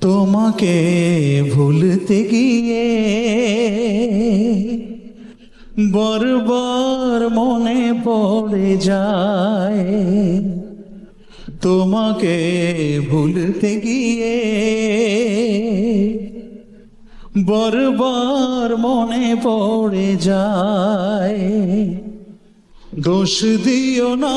তোমাকে ভুলতে গিয়ে বরবার মনে পড়ে যায়। তোমাকে ভুলতে গিয়ে বরবার মনে পড়ে যায়। দোষ দিও না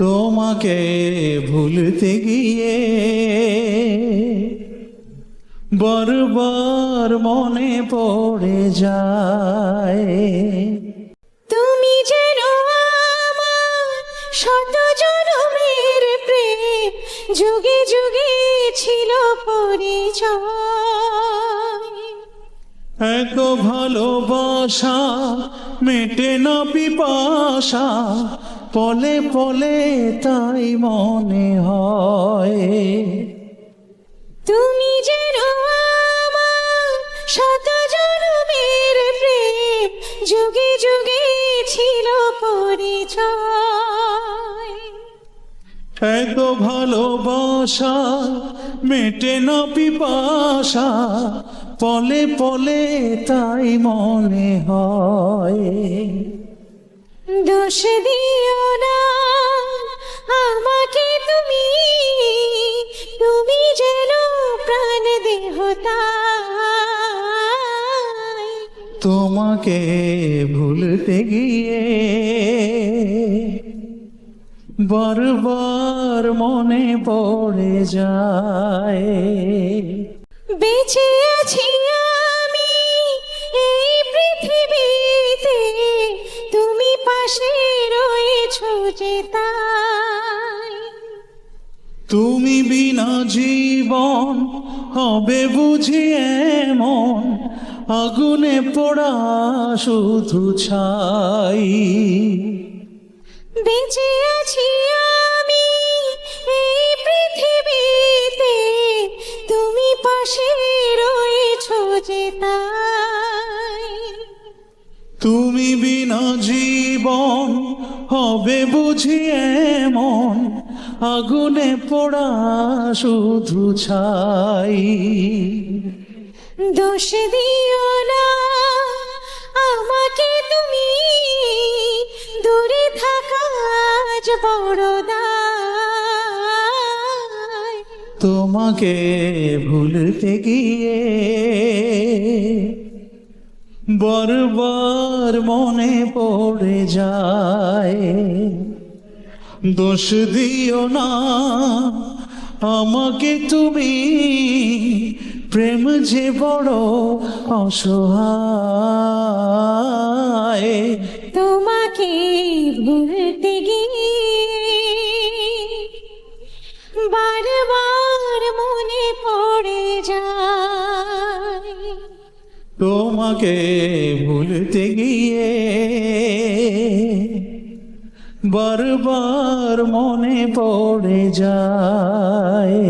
তোমাকে ভুলতে গিয়ে বরবার মনে পড়ে যায়। তুমি যেন শত জনমের প্রেম যুগে যুগে ছিল পরিচয়। এত ভালোবাসা মেটে না পিপাসা পলে পলে তাই মনে হয়। তুমি যেন শত জনমের প্রেম যুগে যুগে ছিল পরিচয়। এত ভালোবাসা মেটে না পিপাসা পলে পলে তাই মনে হয়। দোষ দিও না। আমাকে তুমি তুমি যেন প্রাণ দেহতাই তোমাকে ভুলতে গিয়ে বারবার মনে পড়ে যায়। বেঁচে আছি তুমি বিনা জীবন হবে বুঝি এমন আগুনে পোড়া শুধু ছাই। বেঁচে আছি আমি এই পৃথিবীতে তুমি পাশে রয়েছ যে তুমি বিনা জীবন হবে বুঝি এমন আগুনে পোড়া শুধু ছাই। দোষ দিও না আমাকে তুমি দূরে থাকা আজ তোমাকে ভুলতে গিয়ে বারবার মনে পড়ে যায়। দোষ দিও না, আমাকে তুমি প্রেম যে বড় অসহায়। তোমাকে ভুলতে গিয়ে তোমাকে ভুলতে গিয়ে বারবার মনে পড়ে যায়।